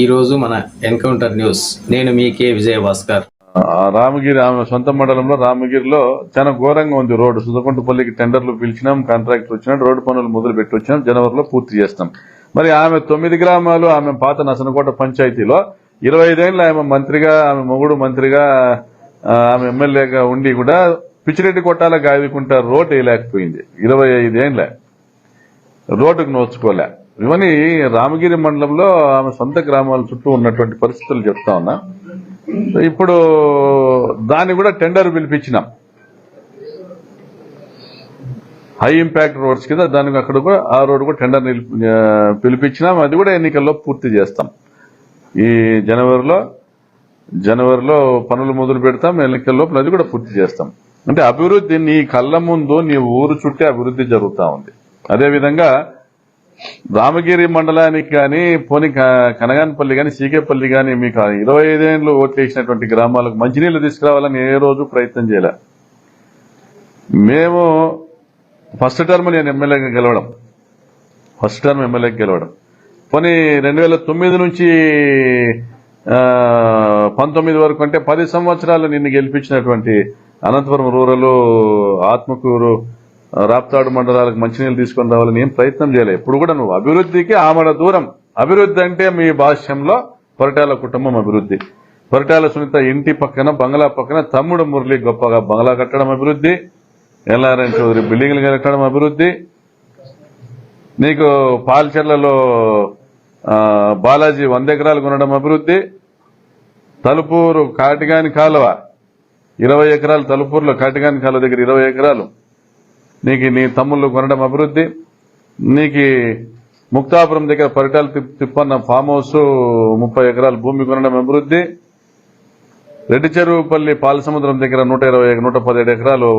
ఈరోజు మన encounter news. నేను మీ కే. విజయభాస్కర్. ఆ రామగిరి ఆమె సొంత మండలంలో రామగిరిలో చాలా ఘోరంగా ఉంది రోడ్డు. సుధకుంటపల్లికి టెండర్లు పిలిచినాం కాంట్రాక్టర్ వచ్చినాం రోడ్డు పనులు మొదలు పెట్టి వచ్చినాం జనవరిలో పూర్తి చేస్తాం. మరి ఆమె తొమ్మిది గ్రామాలు ఆమె పాత నసనకోట పంచాయతీలో ఇరవై ఐదేళ్ళు ఆమె మంత్రిగా ఆమె మొగుడు మంత్రిగా ఆమె ఎమ్మెల్యేగా ఉండి కూడా పిచ్చిరెడ్డి కొట్టాల గావికుంట రోడ్ వేయలేకపోయింది. ఇరవై ఐదేళ్ళ. రోడ్డుకు నోచుకోలే. ఇవన్నీ రామగిరి మండలంలో ఆమె సొంత గ్రామాల చుట్టూ ఉన్నటువంటి పరిస్థితులు చెప్తా ఉన్నా. ఇప్పుడు దాన్ని కూడా టెండర్ పిలిపించినాం. హై ఇంపాక్ట్ రోడ్స్ కింద దానికి అక్కడ కూడా ఆ రోడ్డు కూడా టెండర్ పిలిపించినాం. అది కూడా ఎన్నికల్లో పూర్తి చేస్తాం. ఈ జనవరిలో జనవరిలో పనులు మొదలు పెడతాం. ఎన్నికల లోపల అది కూడా పూర్తి చేస్తాం. అంటే అభివృద్ధి నీ కళ్ళ ముందు నీ ఊరు చుట్టే అభివృద్ధి జరుగుతా ఉంది. అదేవిధంగా రామగిరి మండలానికి కానీ పోని క- కనగానపల్లి కానీ సీకేపల్లి కానీ మీకు ఇరవై ఐదేళ్ళు ఓట్లు వేసినటువంటి గ్రామాలకు మంచినీళ్ళు తీసుకురావాలని ఏ రోజు ప్రయత్నం చేయలే. మేము ఫస్ట్ టర్మ్ నేను ఎమ్మెల్యేగా గెలవడం. ఫస్ట్ టర్మ్ ఎమ్మెల్యేకి గెలవడం. పోనీ రెండు వేల తొమ్మిది నుంచి పంతొమ్మిది వరకు అంటే పది సంవత్సరాలు నిన్ను గెలిపించినటువంటి అనంతపురం రూరల్ ఆత్మకూరు రాప్తాడు మండలాలకు మంచినీళ్ళు తీసుకొని రావాలని ఏం ప్రయత్నం చేయలేదు ఇప్పుడు కూడా నువ్వు అభివృద్ధికి ఆమడ దూరం. అభివృద్ధి అంటే మీ భాష్యంలో పొరటాల కుటుంబం అభివృద్ధి. పొరటాల సునీత ఇంటి పక్కన బంగ్లా పక్కన తమ్ముడు మురళి గొప్పగా బంగ్లా కట్టడం అభివృద్ధి. ఎల్ఆర్ఎన్ చౌదరి బిల్డింగ్లు కట్టడం అభివృద్ధి. నీకు పాల్చెర్లలో బాలాజీ వంద ఎకరాలు కొనడం అభివృద్ధి. తలుపూరు కాటిగాని కాలువ ఇరవై ఎకరాలు తలుపూరులో కాటిగాని కాలువ దగ్గర ఇరవై ఎకరాలు. నీకు నీ తమ్ముళ్ళు కొనడం అభివృద్ధి. నీకు ముక్తాపురం దగ్గర పరిటాలు తిప్పన్న ఫామ్ హౌస్ ముప్పై ఎకరాల భూమి కొనడం అభివృద్ధి. రెడ్డి చెరువుపల్లి పాలసముద్రం దగ్గర నూట ఇరవై నూట పదిహేడు ఎకరాలు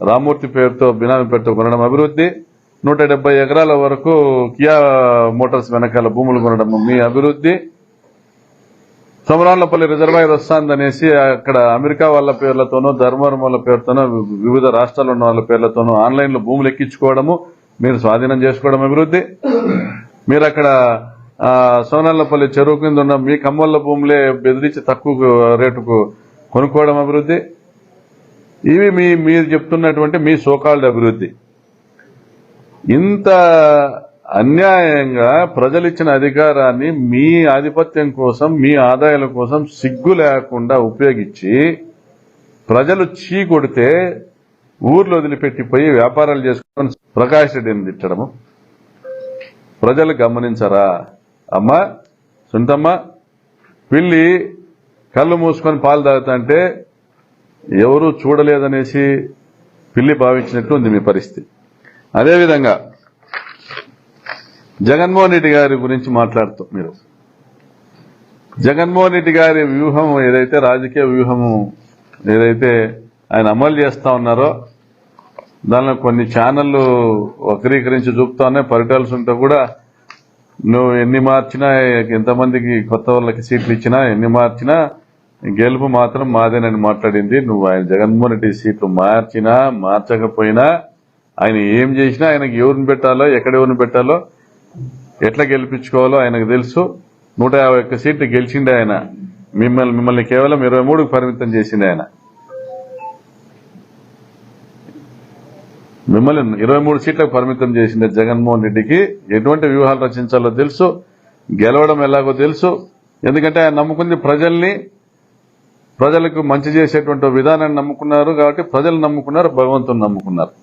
రామూర్తి పేరుతో బినామీ పేరుతో కొనడం అభివృద్ధి. నూట ఎకరాల వరకు కియా మోటార్స్ వెనకాల భూములు కొనడం మీ అభివృద్ధి. సమరాన్లపల్లి రిజర్వాయర్ వస్తుందనేసి అక్కడ అమెరికా వాళ్ళ పేర్లతోనూ ధర్మవరం వాళ్ళ పేరుతోనూ వివిధ రాష్ట్రాల్లో ఉన్న వాళ్ళ పేర్లతోనూ ఆన్లైన్లో భూములు ఎక్కించుకోవడము మీరు స్వాధీనం చేసుకోవడం అభివృద్ధి. మీరు అక్కడ సోనాలపల్లి చెరువు కింద ఉన్న మీ కమ్మల భూములే బెదిరించి తక్కువ రేటుకు కొనుక్కోవడం అభివృద్ధి. ఇవి మీ మీరు చెప్తున్నటువంటి మీ సోకాళ్ళ అభివృద్ధి. ఇంత అన్యాయంగా ప్రజలిచ్చిన అధికారాన్ని మీ ఆధిపత్యం కోసం మీ ఆదాయాల కోసం సిగ్గు లేకుండా ఉపయోగించి ప్రజలు చీ కొడితే ఊర్లో వదిలిపెట్టిపోయి వ్యాపారాలు చేసుకొని ప్రకాష్ రెడ్డిని తిట్టడము? ప్రజలు గమనించరా? అమ్మా సుంటమ్మా పిల్లి కళ్ళు మూసుకొని పాలు తాగుతుంటే ఎవరూ చూడలేదనేసి పిల్లి భావించినట్టు ఉంది మీ పరిస్థితి. అదేవిధంగా జగన్మోహన్ రెడ్డి గారి గురించి మాట్లాడుతూ మీరు. జగన్మోహన్ రెడ్డి గారి వ్యూహం ఏదైతే రాజకీయ వ్యూహము ఏదైతే ఆయన అమలు చేస్తా ఉన్నారో దానిలో కొన్ని ఛానళ్ళు వక్రీకరించి చూపుతా ఉన్నాయి. పరిటాల్సి ఉంటే కూడా నువ్వు ఎన్ని మార్చినా ఎంతమందికి కొత్త వాళ్ళకి సీట్లు ఇచ్చినా ఎన్ని మార్చినా గెలుపు మాత్రం మాదేనని మాట్లాడింది. నువ్వు ఆయన జగన్మోహన్ రెడ్డి సీట్లు మార్చినా మార్చకపోయినా ఆయన ఏం చేసినా ఆయనకి ఎవరిని పెట్టాలో ఎక్కడ ఎవరిని పెట్టాలో ఎట్లా గెలిపించుకోవాలో ఆయనకు తెలుసు. నూట యాభై ఒక్క సీట్లు గెలిచిండే ఆయన. మిమ్మల్ని మిమ్మల్ని కేవలం ఇరవై మూడుకు పరిమితం చేసింది ఆయన. మిమ్మల్ని ఇరవై మూడు సీట్లకు పరిమితం చేసింది జగన్మోహన్ రెడ్డికి ఎటువంటి వ్యూహాలు రచించాలో తెలుసు. గెలవడం ఎలాగో తెలుసు. ఎందుకంటే ఆయన నమ్ముకుంది ప్రజల్ని ప్రజలకు మంచి చేసేటువంటి విధానాన్ని నమ్ముకున్నారు కాబట్టి ప్రజలు నమ్ముకున్నారు భగవంతుని నమ్ముకున్నారు.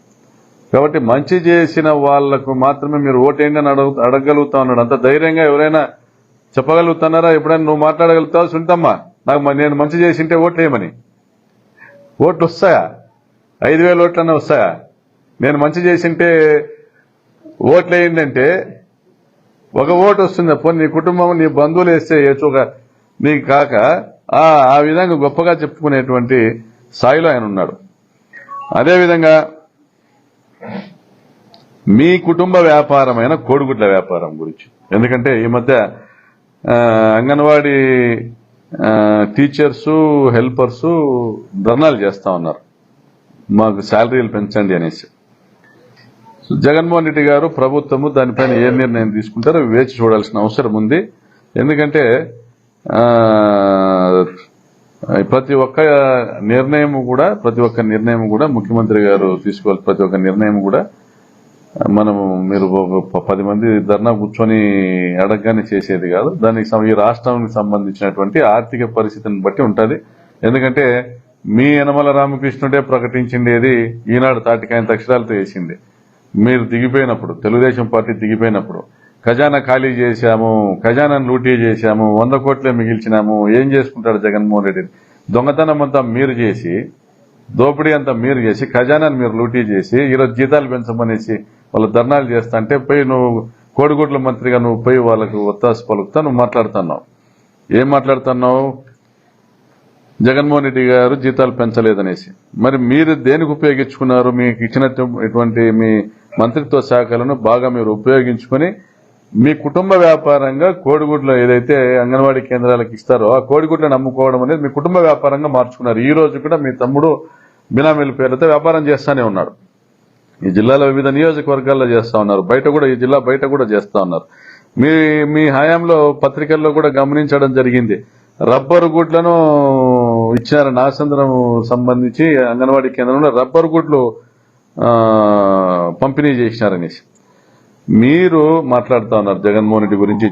కాబట్టి మంచి చేసిన వాళ్ళకు మాత్రమే మీరు ఓటేయండి అని అడుగు అడగగలుగుతా ఉన్నాడు. అంత ధైర్యంగా ఎవరైనా చెప్పగలుగుతున్నారా? ఎప్పుడైనా నువ్వు మాట్లాడగలుగుతావు? సుంటమ్మా నాకు నేను మంచి చేసింటే ఓట్లేయమని. ఓట్లు వస్తాయా? ఐదు వేల ఓట్లన్నా వస్తాయా? నేను మంచి చేసింటే ఓట్లేయండి అంటే ఒక ఓటు వస్తుంది. పోనీ నీ కుటుంబం నీ బంధువులు వేస్తే వేయచ్చు ఒక నీకు కాక ఆ ఆ విధంగా గొప్పగా చెప్పుకునేటువంటి స్థాయిలో ఆయన ఉన్నాడు. అదేవిధంగా మీ కుటుంబ వ్యాపారమైన కోడిగుడ్ల వ్యాపారం గురించి. ఎందుకంటే ఈ మధ్య అంగన్వాడి అంగన్వాడీ టీచర్స్ హెల్పర్స్ ధర్నాలు చేస్తా ఉన్నారు. మాకు శాలరీలు పెంచండి అనేసి. జగన్మోహన్ రెడ్డి గారు ప్రభుత్వము దానిపైన ఏ నిర్ణయం తీసుకుంటారో వేచి చూడాల్సిన అవసరం ఉంది. ఎందుకంటే ప్రతి ఒక్క నిర్ణయం కూడా ప్రతి ఒక్క నిర్ణయం కూడా ముఖ్యమంత్రి గారు తీసుకోవాలి. ప్రతి ఒక్క నిర్ణయం కూడా మనము మీరు పది మంది ధర్నా కూర్చొని అడగగానే చేసేది కాదు. దానికి ఈ రాష్ట్రానికి సంబంధించినటువంటి ఆర్థిక పరిస్థితిని బట్టి ఉంటుంది. ఎందుకంటే మీ యనమల రామకృష్ణుడే ప్రకటించిండేది ఈనాడు తాటికాయన అక్షరాలతో వేసింది. మీరు దిగిపోయినప్పుడు తెలుగుదేశం పార్టీ దిగిపోయినప్పుడు ఖజానా ఖాళీ చేశాము ఖజానాను లూటీ చేశాము వంద కోట్లే మిగిల్చినాము. ఏం చేసుకుంటాడు జగన్మోహన్ రెడ్డి? దొంగతనం అంతా మీరు చేసి దోపిడీ అంతా మీరు చేసి ఖజానాని మీరు లూటీ చేసి ఈరోజు జీతాలు పెంచమనేసి వాళ్ళు ధర్నాలు చేస్తా అంటే పోయి నువ్వు కోడిగుడ్ల మంత్రిగా నువ్వు పోయి వాళ్ళకు ఒత్తాసు పలుకుతా నువ్వు మాట్లాడుతున్నావు. ఏం మాట్లాడుతున్నావు? జగన్మోహన్ రెడ్డి గారు జీతాలు పెంచలేదనేసి. మరి మీరు దేనికి ఉపయోగించుకున్నారు? మీకు ఇచ్చినటువంటి మీ మంత్రిత్వ శాఖలను బాగా మీరు ఉపయోగించుకొని మీ కుటుంబ వ్యాపారంగా కోడిగుడ్లు ఏదైతే అంగన్వాడీ కేంద్రాలకు ఇస్తారో ఆ కోడిగుడ్లను అమ్ముకోవడం అనేది మీ కుటుంబ వ్యాపారంగా మార్చుకున్నారు. ఈ రోజు కూడా మీ తమ్ముడు బినామీల పేర్లతో వ్యాపారం చేస్తానే ఉన్నాడు. ఈ జిల్లాలో వివిధ నియోజకవర్గాల్లో చేస్తా ఉన్నారు. బయట కూడా ఈ జిల్లా బయట కూడా చేస్తా ఉన్నారు. మీ మీ హయాంలో పత్రికల్లో కూడా గమనించడం జరిగింది. రబ్బరు గుడ్లను ఇచ్చారు నాసంద్రం సంబంధించి అంగన్వాడీ కేంద్రంలో రబ్బరు గుడ్లు పంపిణీ చేసినారనేసి. మీరు మాట్లాడుతా ఉన్నారు జగన్మోహన్ రెడ్డి గురించి.